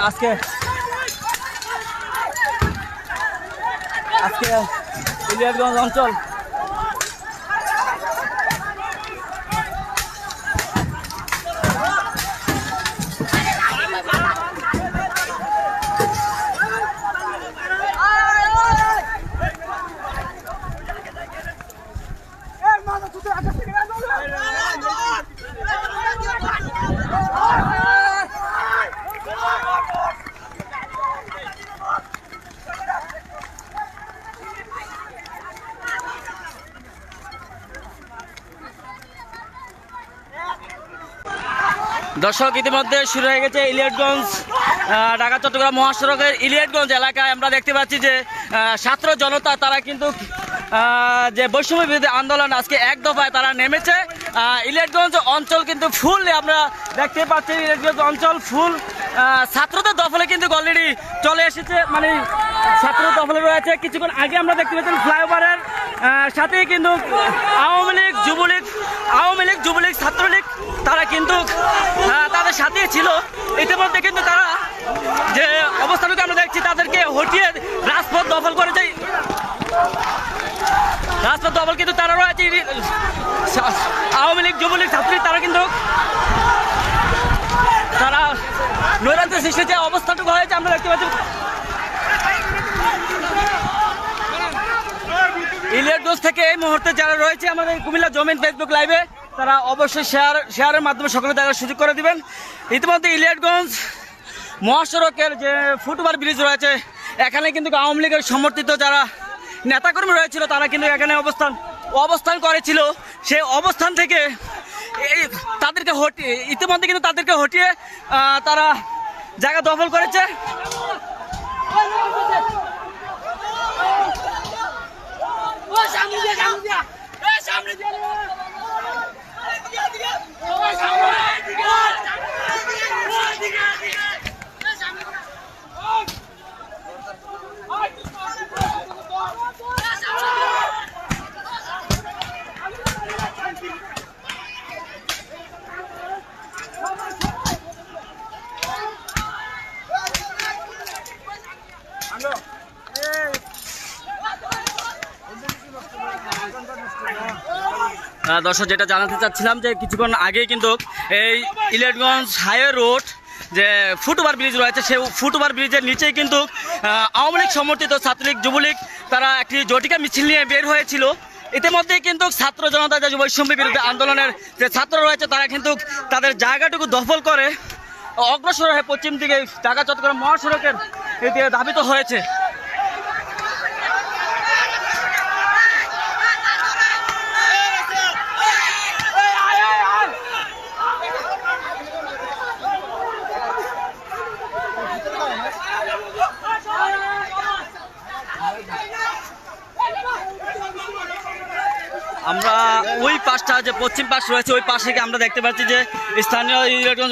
আজকে আজকে ইলিয়াসগঞ্জ অঞ্চল দর্শক, ইতিমধ্যে শুরু হয়ে গেছে ইলিয়টগঞ্জ ঢাকা, চট্টগ্রাম মহাসড়কের ইলিয়টগঞ্জ এলাকায়। আমরা দেখতে পাচ্ছি যে ছাত্র জনতা, তারা কিন্তু যে বৈষম্য বিরোধী আন্দোলন আজকে এক দফায় তারা নেমেছে। ইলিয়টগঞ্জ অঞ্চল কিন্তু ফুল, আমরা দেখতে পাচ্ছি ইলিয়টগঞ্জ অঞ্চল ফুল। ছাত্রদের দফলে কিন্তু অলরেডি চলে এসেছে। মানে ছাত্র দফলে রয়েছে। কিছুক্ষণ আগে আমরা দেখতে পাচ্ছি ফ্লাইওভারের সাথেই কিন্তু আওয়ামী লীগ, যুবলীগ, আওয়ামী লীগ, যুবলীগ, ছাত্রলীগ, তারা কিন্তু তাদের সাথে ছিল। ইতিমধ্যে কিন্তু তারা যে অবস্থানকে আমরা দেখছি, তাদেরকে হটিয়ে রাজপথ দখল করেছে। রাজপথ দখল কিন্তু তারা রয়েছে। আওয়ামী লীগ, যুবলীগ, ছাত্রলীগ, তারা কিন্তু তারা নৈরাজ্য সৃষ্টির যে অবস্থাটুকু হয়েছে আমরা দেখতে পাচ্ছি ইলিয়াটগঞ্জ থেকে এই মুহূর্তে যারা রয়েছে আমাদের কুমিল্লা জমিন ফেসবুক লাইভে তারা অবশ্যই শেয়ার শেয়ারের মাধ্যমে সকলে দেখার সুযোগ করে দিবেন। ইতিমধ্যে ইলিয়াটগঞ্জ মহাসড়কের যে ফুটওভার ব্রিজ রয়েছে, এখানে কিন্তু আওয়ামী লীগের সমর্থিত যারা নেতাকর্মী রয়েছিল, তারা কিন্তু এখানে অবস্থান অবস্থান করেছিল। সেই অবস্থান থেকে তাদেরকে হটিয়ে ইতিমধ্যে কিন্তু তাদেরকে হটিয়ে তারা জায়গা দখল করেছে। আহ, দর্শক, যেটা জানাতে চাচ্ছিলাম যে কিছুক্ষণ আগেই কিন্তু এই ইলেটগঞ্জ হাইওয়ে রোড যে ফুটওভার ব্রিজ রয়েছে, সেই ফুটওভার ব্রিজের নিচেই কিন্তু আওয়ামী লীগ সমর্থিত ছাত্রলীগ, যুবলীগ, তারা একটি জটিকা মিছিল নিয়ে বের হয়েছিল। ইতিমধ্যেই কিন্তু ছাত্র জনতা যে বৈষম্য বিরুদ্ধে আন্দোলনের যে ছাত্র রয়েছে, তারা কিন্তু তাদের জায়গাটুকু দখল করে অগ্রসর হয়ে পশ্চিম দিকে ঢাকা, চট্টগ্রাম মহাসড়কের দিকে ধাবিত হয়েছে। আমরা ওই পাশটা যে পশ্চিম পাশ রয়েছে, ওই পাশে গিয়ে আমরা দেখতে পাচ্ছি যে স্থানীয়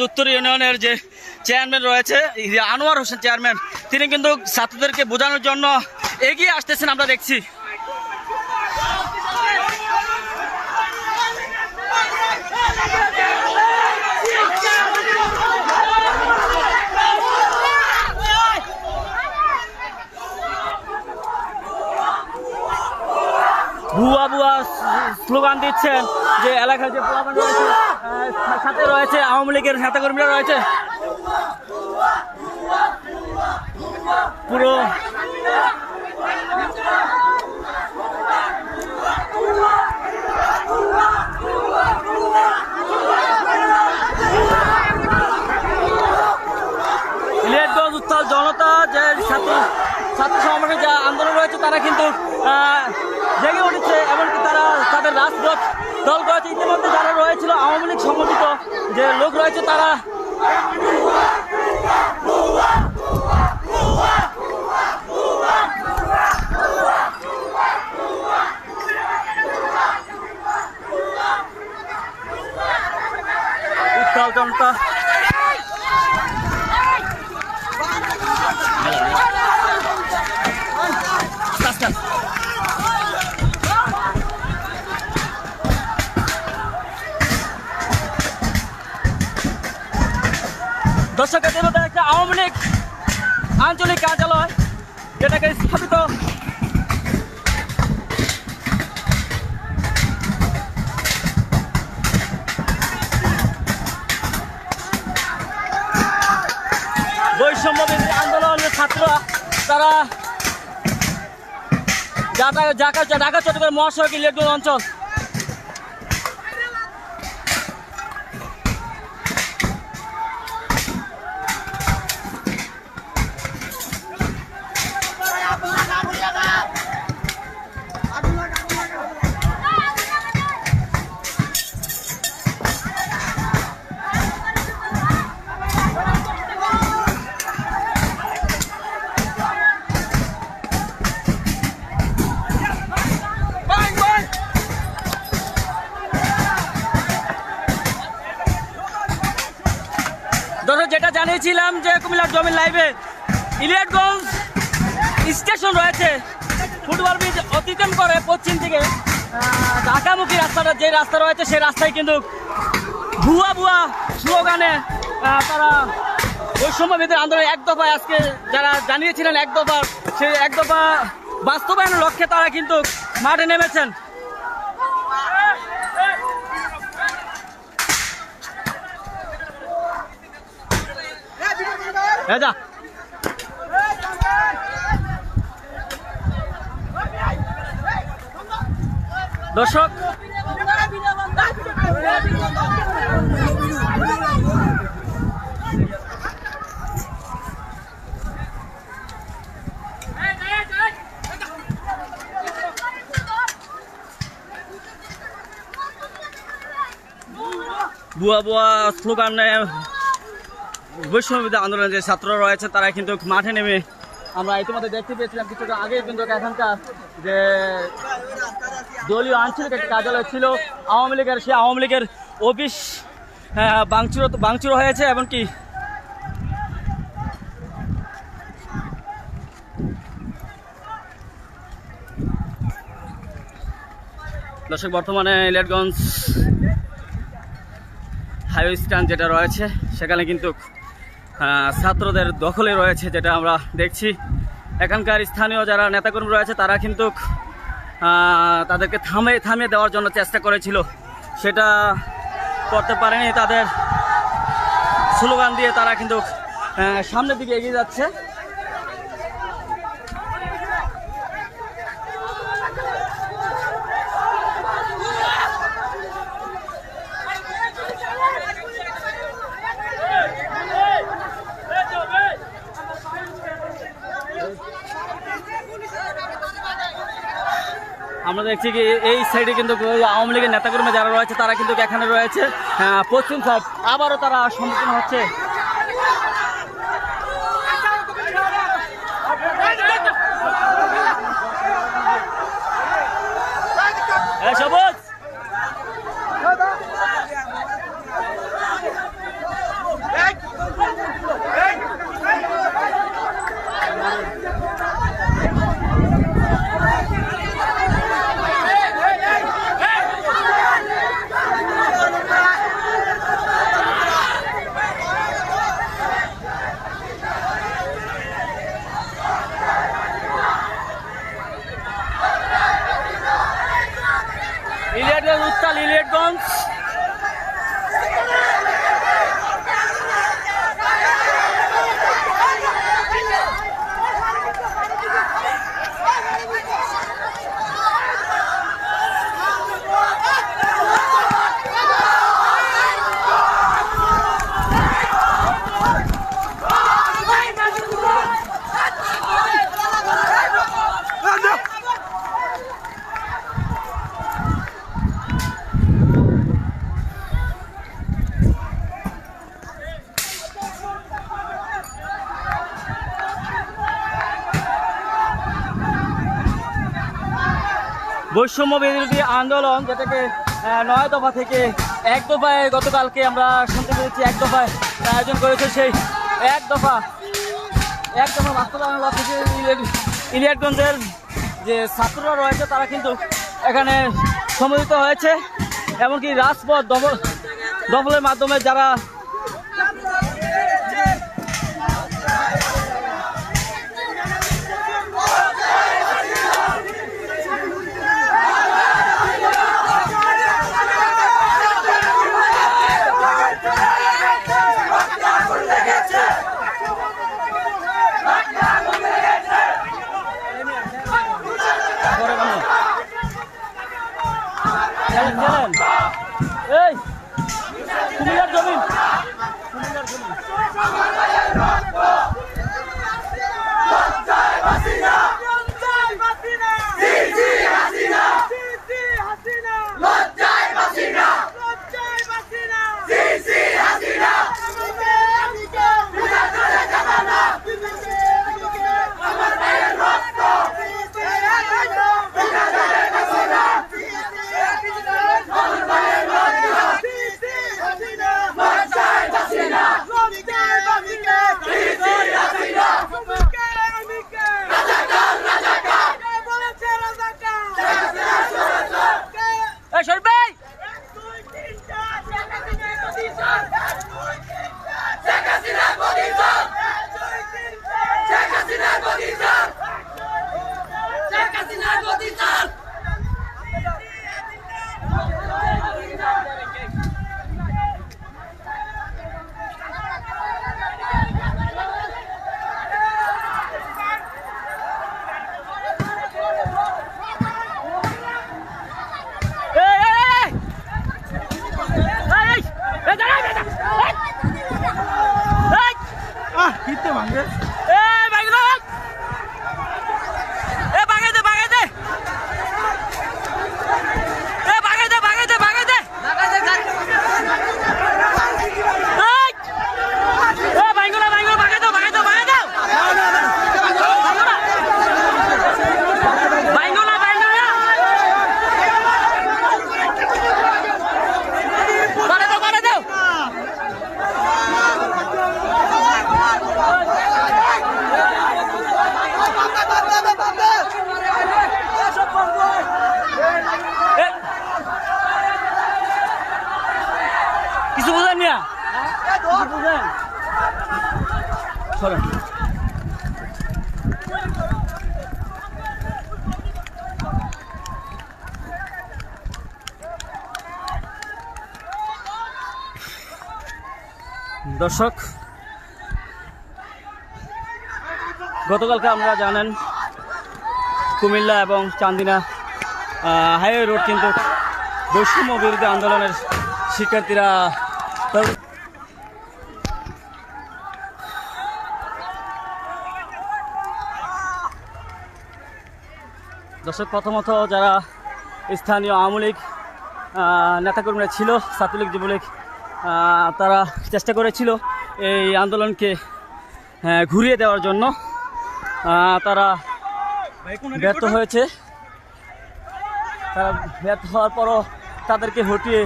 উত্তর ইউনিয়নের যে চেয়ারম্যান রয়েছে আনোয়ার হোসেন চেয়ারম্যান, তিনি কিন্তু ছাত্রদেরকে বোঝানোর জন্য এগিয়ে আসতেছেন, আমরা দেখছি। ভুয়া ভুয়া স্লোগান দিচ্ছেন যে এলাকার যে রয়েছে সাথে রয়েছে আওয়ামী লীগের নেতাকর্মীরা রয়েছে। পুরো জনতা যে ছাত্র ছাত্র সমাবেশের যা আন্দোলন রয়েছে, তারা কিন্তু আহ, জেগে উঠেছে এমনকি তারা রাজপথ দল রয়েছে ইতিমধ্যে যারা রয়েছিল, আওয়ামী লীগ সমর্থিত যে লোক রয়েছে তারা। উত্তাল জনতা। দর্শক মধ্যে একটা আওয়ামী লীগ আঞ্চলিক কার্যালয়, যেটাকে স্থাপিত। বৈষম্য আন্দোলনের ছাত্ররা, তারা ঢাকা ঢাকা চট্টগ্রাম মহাসড়ক ইলেকট্রন অঞ্চল। কুমিল্লার জমির লাইভে। ইলিয়াটগঞ্জ স্টেশন রয়েছে। ফুটবল ব্রিজ অতিক্রম করে পশ্চিম দিকে। ঢাকামুখী রাস্তাটা যে রাস্তা রয়েছে, সেই রাস্তায় কিন্তু ভুয়া ভুয়া স্লোগানে তারা বৈষম্য বিরোধী আন্দোলন এক দফায় আজকে যারা জানিয়েছিলেন, এক দফা সেই এক দফা বাস্তবায়নের লক্ষ্যে তারা কিন্তু মাঠে নেমেছেন। যা। দর্শক বুয়া বুয়া স্লোগান বিরোধী আন্দোলনের যে ছাত্ররা রয়েছে, তারা কিন্তু মাঠে নেমে আমরা ইতিমধ্যে দেখতে পেয়েছিলাম কিছুটা আগে কিন্তু এখানকার যে দলীয় আঞ্চলিক একটা কার্যালয় ছিল, আওয়ামী লীগের, সেই আওয়ামী লীগের অফিস বাংচুর ভাঙচুর ভাঙচুর হয়েছে এমনকি দর্শক, বর্তমানে ইলেটগঞ্জ হাইওয়ে স্ট্যান্ড যেটা রয়েছে, সেখানে কিন্তু ছাত্রদের দখলে রয়েছে, যেটা আমরা দেখছি। এখানকার স্থানীয় যারা নেতাকর্মী রয়েছে, তারা কিন্তু তাদেরকে থামে থামিয়ে দেওয়ার জন্য চেষ্টা করেছিল। সেটা করতে পারেনি তাদের। স্লোগান দিয়ে তারা কিন্তু সামনের দিকে এগিয়ে যাচ্ছে আমরা দেখছি কি এই সাইডে কিন্তু আওয়ামী লীগের নেতাকর্মী যারা রয়েছে তারা কিন্তু এখানে রয়েছে। আহ, পশ্চিম সাইড আবারও তারা সম্মুখীন হচ্ছে। সবুজ! বৈষম্য বিরোধী আন্দোলন যেটাকে নয় দফা থেকে এক দফায় গতকালকে আমরা শুনতে পেরেছি এক দফায় আয়োজন করেছে সেই এক দফা এক দফা বাস্তবায়ন লক্ষ্যে ইলিয়াট- ইলিয়াটগঞ্জের যে ছাত্ররা রয়েছে তারা কিন্তু এখানে সমবেত হয়েছে, এমনকি রাজপথ দখল দখলের মাধ্যমে যারা দর্শক গতকালকে আমরা জানেন কুমিল্লা এবং চান্দিনা হাইওয়ে রোড কিন্তু বৈষম্য বিরোধী আন্দোলনের শিক্ষার্থীরা দর্শক, প্রথমত যারা স্থানীয় আওয়ামী লীগ নেতাকর্মীরা ছিল, ছাত্রলীগ যুবলীগ তারা চেষ্টা করেছিল এই আন্দোলনকে ঘুরিয়ে দেওয়ার জন্য। তারা ব্যর্থ হয়েছে। তারা ব্যর্থ হওয়ার পরও তাদেরকে হটিয়ে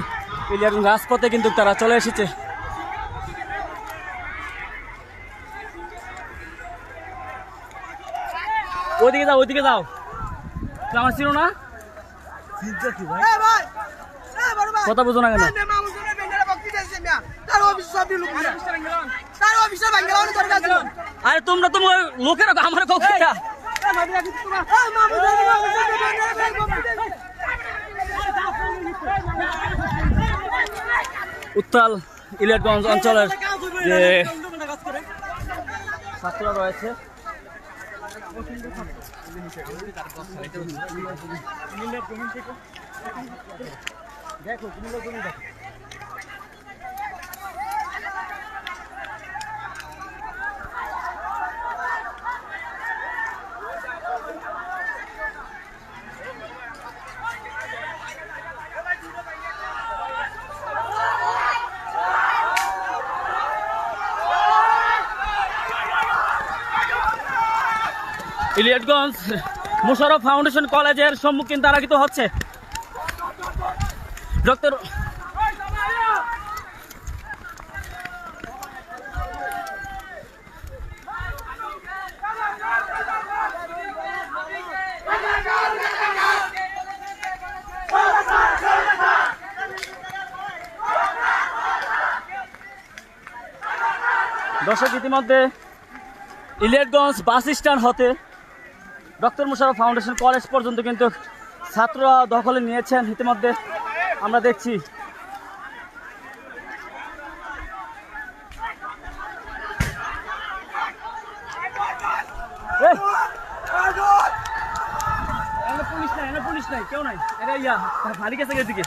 ইলিয়ার রাজপথে কিন্তু তারা চলে এসেছে। ওইদিকে যাও ওইদিকে যাও। আমার ছিল না? কথা বুঝো না কেন? আরে তোমরা তো লোকের আমার কক্ষে উত্তাল ইলিয়াটগঞ্জ অঞ্চলের যে ছাত্ররা রয়েছে। দেখো কুমিল্লা দেখো। ইলিয়াটগঞ্জ মুশারফ ফাউন্ডেশন কলেজের সম্মুখীন তারা কিন্তু হচ্ছে। ডক্টর দর্শক, ইতিমধ্যে ইলিয়াটগঞ্জ বাস স্ট্যান্ড হতে ডক্টর মুশারফ ফাউন্ডেশন কলেজ পর্যন্ত কিন্তু ছাত্ররা দখলে নিয়েছেন। ইতিমধ্যে আমরা দেখছি! পুলিশ নাই পুলিশ নাই, কেউ নাই। এটা ইয়া ভালি গেছে এদিকে।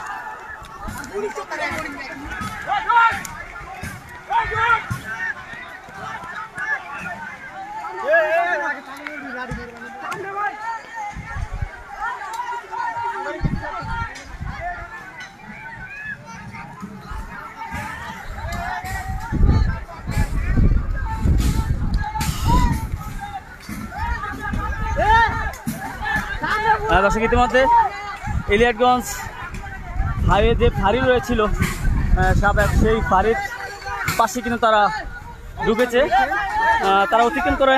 দর্শক ইতিমধ্যে ইলিয়াটগঞ্জ হাইওয়ে যে ফাঁড়ি রয়েছিল সেই ফাঁড়ির পাশে কিন্তু তারা ঢুকেছে তারা অতিক্রম করে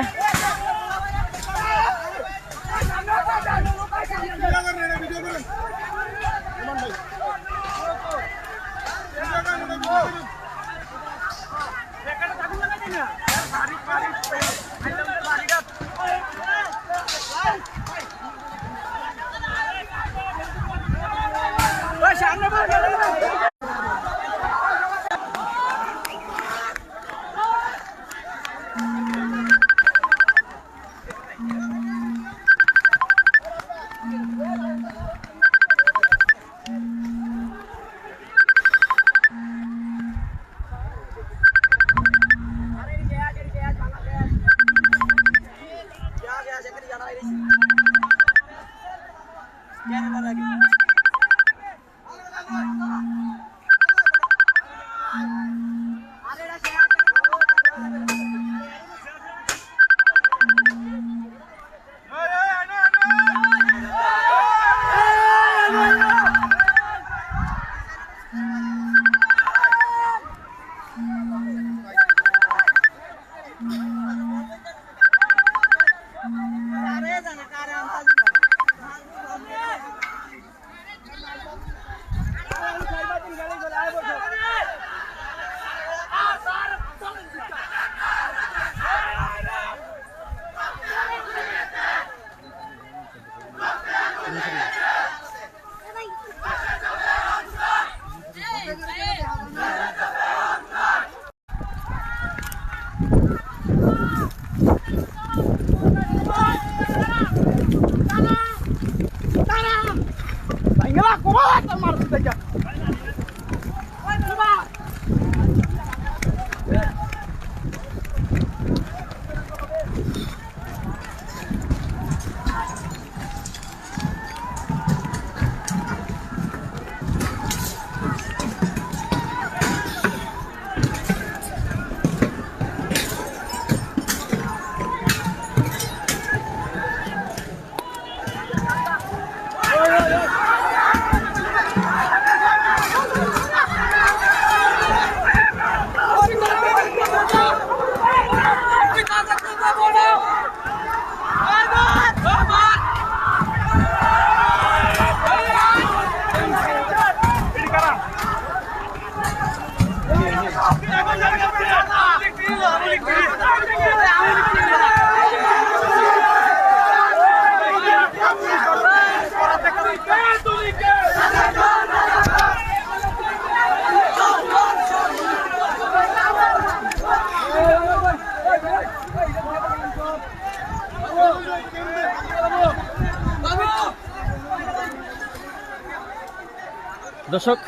দর্শক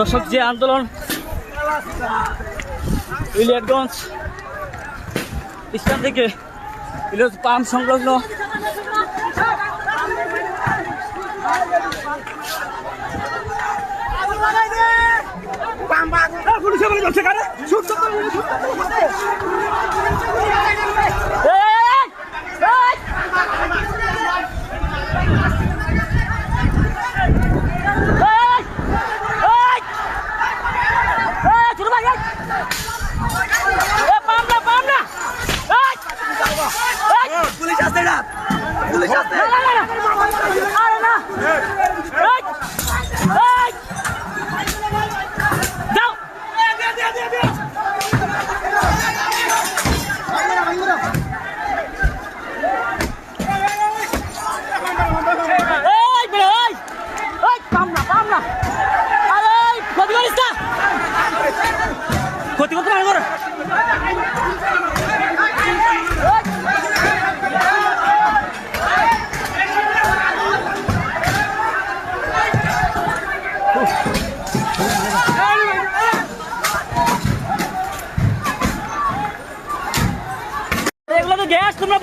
দর্শক যে আন্দোলন ইলিয়াটগঞ্জ স্থান থেকে ইলিয়ট পাম্প সংলগ্ন। পুলিশ আসছে না পুলিশ আসছে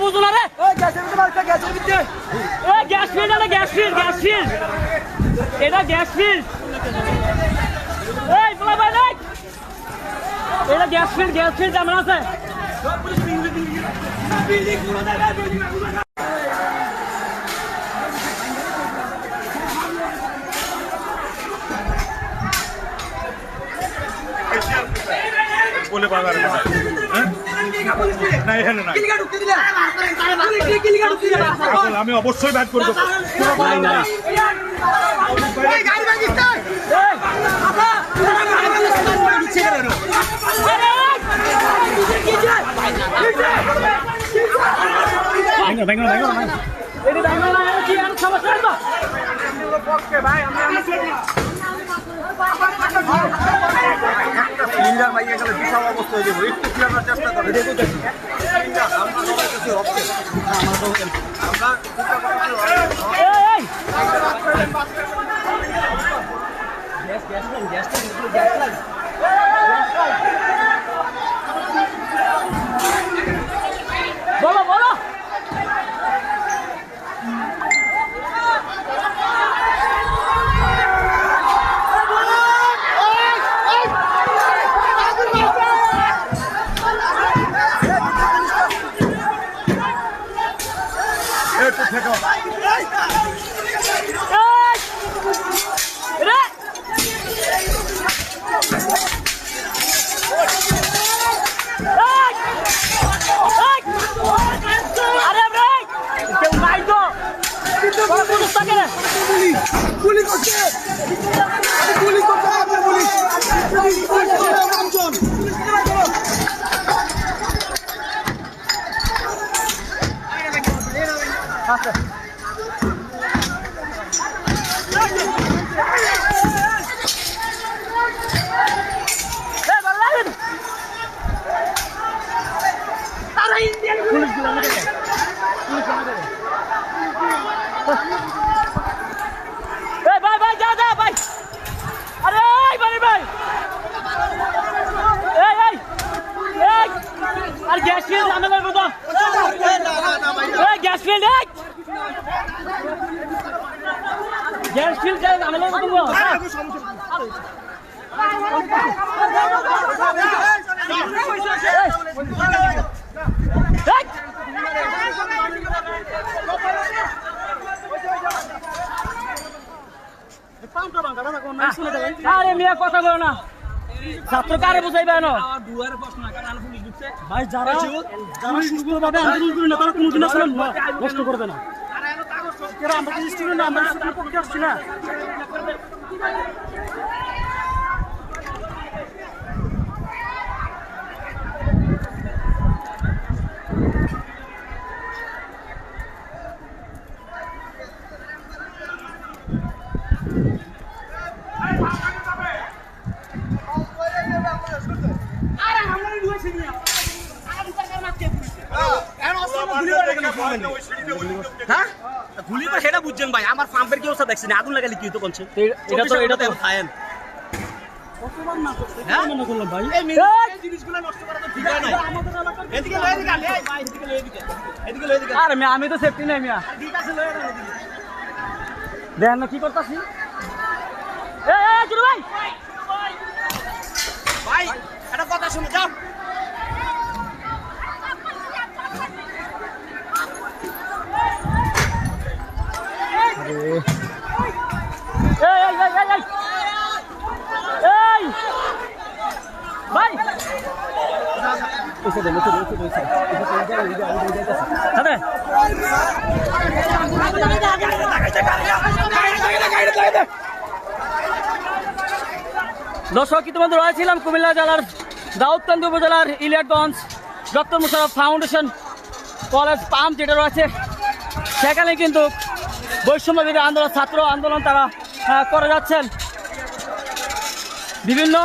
তো গ্যাস তোমরা বুঝো না রে এ গ্যাস ফিল্ড এটা গ্যাস ফিল্ড গ্যাস ফিল্ড এটা গ্যাস ফিল্ড এই বলা ভাই নাই এটা গ্যাস ফিল্ড গ্যাস ফিল্ড কেমন আছে বলে আমি অবশ্যই ব্যাট করে দেবো অবস্থা হয়ে যাবে একটু ফিরানোর চেষ্টা করে আমরা সবাই কিছু হচ্ছে আমরা এই, এই, বলো গ্যাস ফিল্ড আমি বলব এই আরে মিয়া কথা বলো না। ছাত্র কারে বুঝাইবে না ভাই যারা যারা সুস্থভাবে আন্দোলন করে না তারা কোনোদিন আসলে ন- নষ্ট করবে না। এরা আমরা কি স্টুডেন্ট আমরা পক্ষে আসছি না। হ্যাঁ? গুলি তো সেটা বুঝছেন ভাই আমার পাম্পের কি অবস্থা দেখছি না আগুন লাগালে কি হতো কোনছে এটা তো এটা তো খায়েন কতবার না করছে? কেন মনে করলাম ভাই? এই জিনিসগুলো নষ্ট করা তো ঠিক হয় আমি তো সেফটি নাই মিয়া। দেখেন না কি করতাছি। ভাই। ভাই একটা কথা শুনে যাও এই এই এই এই এই এই ভাই আরে দর্শক ইতিমধ্যে রয়েছিলাম কুমিল্লা জেলার দাউদকান্দি উপজেলার Eliotganj doctor Musharraf foundation college pump যেটা রয়েছে সেখানে কিন্তু বৈষম্যবিধি আন্দোলন ছাত্র আন্দোলন তারা করে যাচ্ছেন। বিভিন্ন